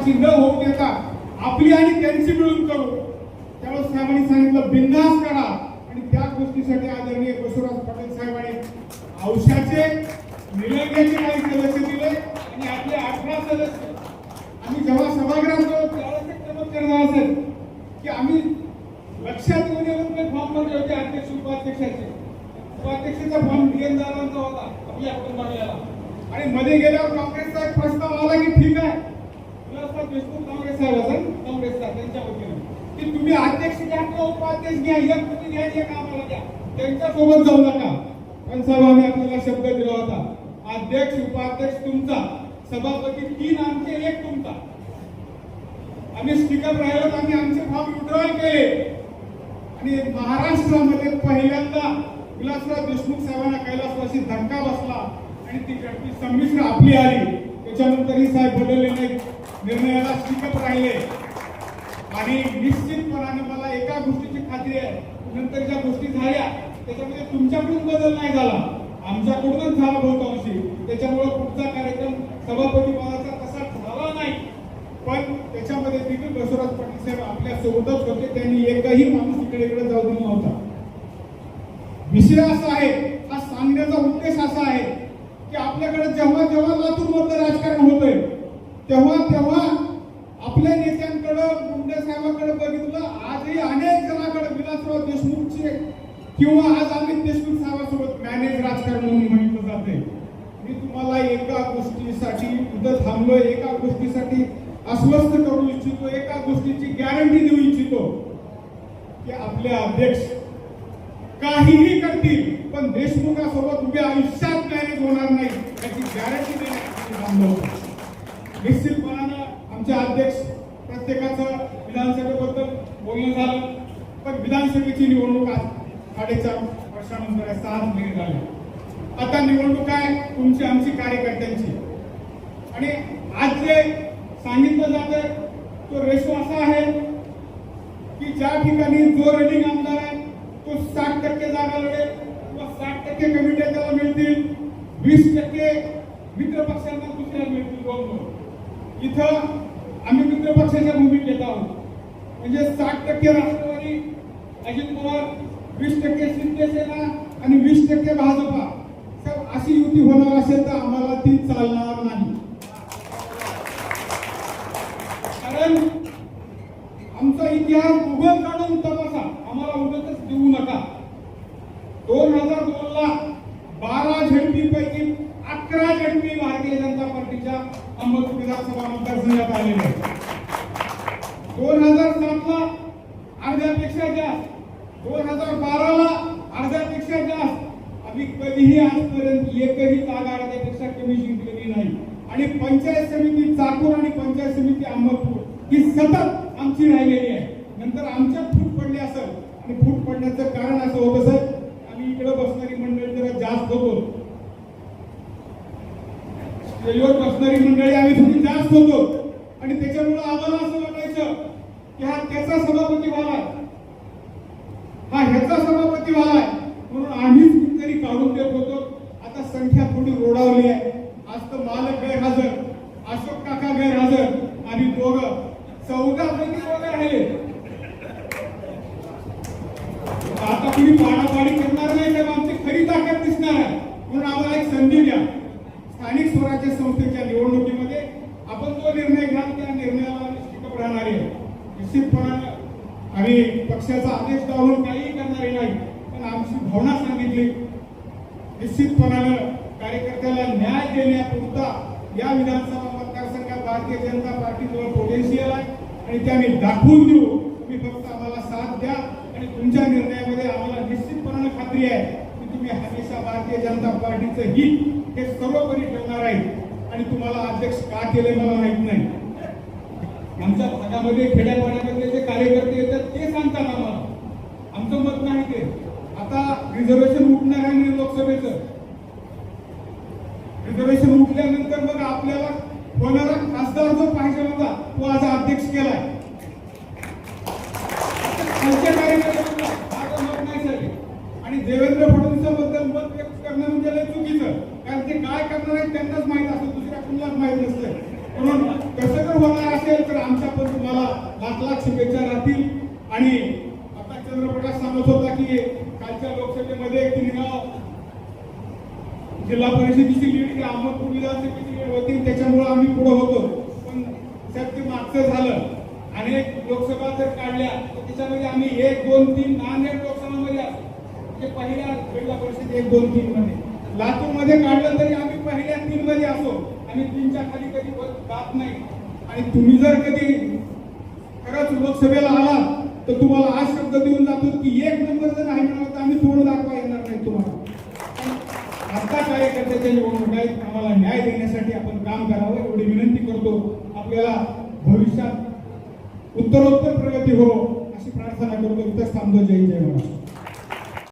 साहेबांची न होऊ देता आपली आणि त्यांची मिळून करू. त्यावेळेस साहेबांनी सांगितलं बिंदास करा. आणि त्या गोष्टीसाठी आदरणीय बसवराज पाटील साहेबांनी औषधाचे निलंग्याचे काही सदस्य दिले आणि आपले अठरा सदस्य. आम्ही जेव्हा सभागृहात जाऊ त्यावेळेस एक नमूद करणार असेल की आम्ही लक्षात येऊन ते फॉर्म भरले होते अध्यक्ष उपाध्यक्षाचे. उपाध्यक्षाचा फॉर्म डीएन दादांचा होता आपल्या कुटुंबाला आणि मध्ये गेल्यावर काँग्रेसचा एक प्रस्ताव आला की ठीक आहे. देशमुख काँग्रेस साहेब असेल काँग्रेसचा त्यांच्या की तुम्ही अध्यक्ष घ्या किंवा उपाध्यक्ष घ्या एक तुम्ही घ्या एक आम्हाला द्या. त्यांच्यासोबत जाऊ नका. पण साहेबांनी आपल्याला शब्द दिला होता अध्यक्ष उपाध्यक्ष तुमचा सभापती तीन आमचे एक तुमचा. आम्ही स्पीकर राहिलो आम्ही आमचे फॉर्म विड्रॉल केले. आणि महाराष्ट्रामध्ये पहिल्यांदा विलासराव देशमुख साहेबांना कैलासवासी धक्का बसला आणि ती संमिश्र आपली आली. त्याच्यानंतरही साहेब बदलले नाही निर्णयाला स्पीकअप राहिले. आणि निश्चितपणाने मला एका गोष्टीची खात्री आहे. नंतर ज्या गोष्टी झाल्या त्याच्यामध्ये तुमच्याकडून बदल नाही झाला. आमच्याकडूनच झाला बहुतांशी. त्याच्यामुळे पुढचा कार्यक्रम सभापती पदाचा तसा झाला नाही. पण त्याच्यामध्ये देखील बसवराज पाटील साहेब आपल्या सोबतच होते. त्यांनी एकही माणूस इकडे इकडे जाऊ दिला नव्हता. विषय असा आहे. हा सांगण्याचा उद्देश असा आहे की आपल्याकडे जेव्हा जेव्हा लातूरमधलं राजकारण होत तेव्हा तेव्हा आपल्या नेत्यांकडे मुंडे साहेबांकडे बघितलं आजही अनेक जणांकडे विलासराव देशमुखचे किंवा आज अमित देशमुख साहेबांसोबत मॅनेज राजकारण म्हणून म्हटलं जाते मी तुम्हाला एका गोष्टीसाठी इथं थांबलोय एका गोष्टीसाठी अस्वस्थ करू इच्छितो एका गोष्टीची गॅरंटी देऊ इच्छितो की आपले अध्यक्ष काहीही करतील पण देशमुखासोबत उभ्या आयुष्यात मॅनेज होणार नाही याची गॅरंटी देण्यासाठी थांबलो होतो. निश्चितपणानं आमचे अध्यक्ष प्रत्येकाचं विधानसभेबद्दल बोलणं झालं. पण विधानसभेची निवडणूक आज साडेचार वर्षानंतर आहे, सहा महिने झाले. आता निवडणूक आहे तुमची आमची कार्यकर्त्यांची. आणि आज जे सांगितलं जातं तो रेशो असा आहे की ज्या ठिकाणी जो रनिंग आमदार आहे तो साठ टक्के जागा लढेल किंवा साठ टक्के कमिट्या त्याला मिळतील. वीस टक्के मित्र पक्षांना दुसऱ्या मिळतील दोन दोन इथं आम्ही मित्र पक्षाच्या भूमिकेत आहोत. म्हणजे साठ टक्के राष्ट्रवादी अजित पवार वीस टक्के शिवसेना आणि वीस टक्के भाजपा. सर अशी युती होणार असेल तर आम्हाला ती चालणार नाही. कारण आमचा इतिहास उभं काढून तपासा. आम्हाला उगतच देऊ नका. दोन हजार दोन ला बारा झडपी पैकी अकरा झेंडी भारतीय पार्टीच्या अहमदपूर विधानसभा मतदारसंघात आलेले आहेत. दोन हजार सातला अर्ध्यापेक्षा जास्त दोन हजार बाराला अर्ध्यापेक्षा जास्त आम्ही कधीही आजपर्यंत एकही जागा अर्ध्यापेक्षा कमी जिंकलेली नाही. आणि पंचायत समिती चाकूर आणि पंचायत समिती अहमदपूर ही सतत आमची राहिलेली आहे. नंतर आमच्यात फूट पडले असं आणि फूट पडण्याचं कारण असं होतं सर आम्ही इकडे बसणारी मंडळी जरा जास्त होतो. स्टेजवर बसणारी मंडळी आम्ही थोडी जास्त होतो. आणि त्याच्यामुळं आम्हाला असं वाटायचं की हा त्याचा सभापती व्हावा हा ह्याचा सभापती व्हावा म्हणून आम्हीच कुठेतरी काढून देत होतो. आता संख्या थोडी रोडावली आहे. आज तर मालक गैरहजर अशोक काका गैरहजर आणि दोघं चौदा पैकी दोघ राहिले. आता कुणी पाडापाडी करणार नाही तर आमची खरी ताकद दिसणार आहे. म्हणून आम्हाला एक संधी द्या. संस्थेच्या निवडणुकीमध्ये आपण जो निर्णय घ्याल त्या निर्णयाला टिकप राहणार आहे. निश्चितपणानं आम्ही पक्षाचा आदेश लावून काहीही करणारे नाही पण आमची भावना सांगितली. निश्चितपणानं कार्यकर्त्याला न्याय देण्यापुरता या विधानसभा मतदारसंघात भारतीय जनता पार्टीजवळ पोटेन्शियल आहे आणि ते आम्ही दाखवून देऊ. तुम्ही फक्त आम्हाला साथ द्या आणि तुमच्या निर्णयामध्ये आम्हाला निश्चितपणानं खात्री आहे की तुम्ही हमेशा भारतीय जनता पार्टीचं हित हे सर्वोपरी ठेवणार आहे. आणि तुम्हाला अध्यक्ष का केले मला माहीत नाही. आमच्या भागामध्ये खेड्यापाड्यामधले जे कार्यकर्ते येतात ते सांगतात आम्हाला. आमचं मत नाही ते. आता रिझर्वेशन उठणार आहे लोकसभेचं. रिझर्वेशन उठल्यानंतर मग आपल्याला होणारा खासदार जो पाहिजे होता तो आज अध्यक्ष केलाय खालच्या कार्यकर्त्यांना माझं मत नाही झाले आणि देवेंद्र फडणवीसांबद्दल मत व्यक्त करणं म्हणजे लय चुकीचं कारण माहीत माहीत नसतं. म्हणून कसं जर होणार असेल तर आमच्यापासून तुम्हाला लाख लाख शुभेच्छा राहतील. आणि आता चंद्रप्रकाश सांगत होता की कालच्या लोकसभेमध्ये किनगाव जिल्हा परिषदेची लीड ही अहमदपूर विधानसभेची लीड होती. त्याच्यामुळे आम्ही पुढे होतो. पण साहेब ते मागचं झालं. अनेक लोकसभा जर काढल्या तर त्याच्यामध्ये आम्ही एक दोन तीन अनेक लोकसभामध्ये असतो. म्हणजे पहिल्या जिल्हा परिषद एक दोन तीन मध्ये. लातूरमध्ये काढलं तरी आम्ही पहिल्या तीन मध्ये असो आणि तीनच्या खाली कधी जात नाही. आणि तुम्ही जर कधी खरंच लोकसभेला आलात तर तुम्हाला हा शब्द देऊन जातो की एक नंबर जर नाही मिळाला तर आम्ही तोड दाखवा येणार नाही तुम्हाला. आता कार्यकर्त्याच्या निवडणूक आहेत आम्हाला न्याय देण्यासाठी आपण काम करावं एवढी विनंती करतो. आपल्याला भविष्यात उत्तरोत्तर प्रगती हो अशी प्रार्थना करतो. इथंच थांबतो. जय जय महाराष्ट्र.